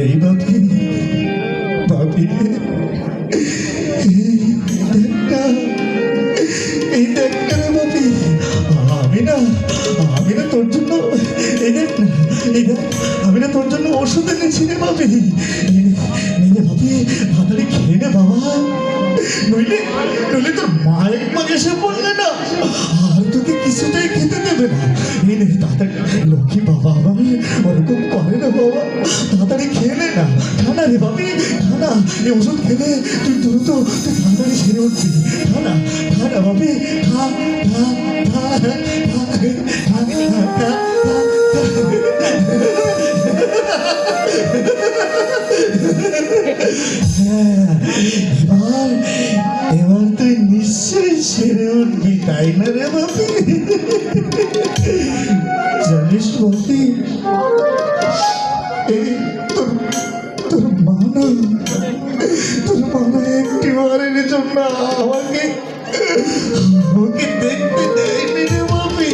এই বাপি বাপি এই দেখা রে বাপি আমি না আমি না তোর জন্য এই দেখ, আমি না তোর জন্য ওষুধ এনেছি রে বাপি। বাপি, তাড়াতাড়ি খেয়ে নে বাবা। নইলে নইলে তোর মা একবার এসে বললে না, আর তোকে কিছুতেই খেতে দেবে না। এই নে, তাড়াতাড়ি, লক্ষ্মী বাবা আমার ওরকম তাড়াতাড়ি খেয়ে নে খানা রে বাপি খানা এই ওষুধ খেলে তুই দ্রুত তুই তাড়াতাড়ি সেরে উঠবি খানা খানা বাপি হ্যাঁ, এবার এবার তুই নিশ্চয়ই সেরে উঠবি তাই না রে বাপি জানিস বাপি তোর একটি বারের জন্য আমাকে আমাকে দেখতে দেয়নি রে বাপি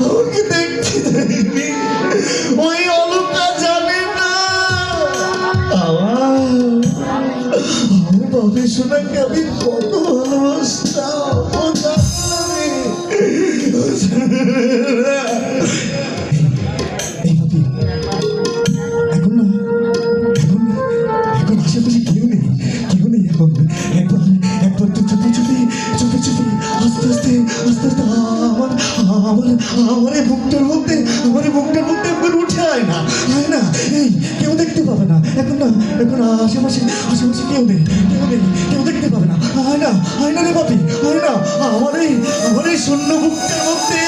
আমাকে দেখতে দেয়নি ওই অলকা জানে না আমার আমার সোনাকে আমি কত ভালোবাসতাম আমার এই বুকটার মধ্যে, আমার এই বুকটার মধ্যে একবার উঠে আয় না আয় না। এই, কেউ দেখতে পাবে না। এখন না, এখন আশেপাশে আশেপাশে কেউ নেই কেউ নেই, কেউ দেখতে পাবে না। আয় না আয় না রে বাপি আয় না। আমার এই আমার এই শূন্য বুকটার মধ্যে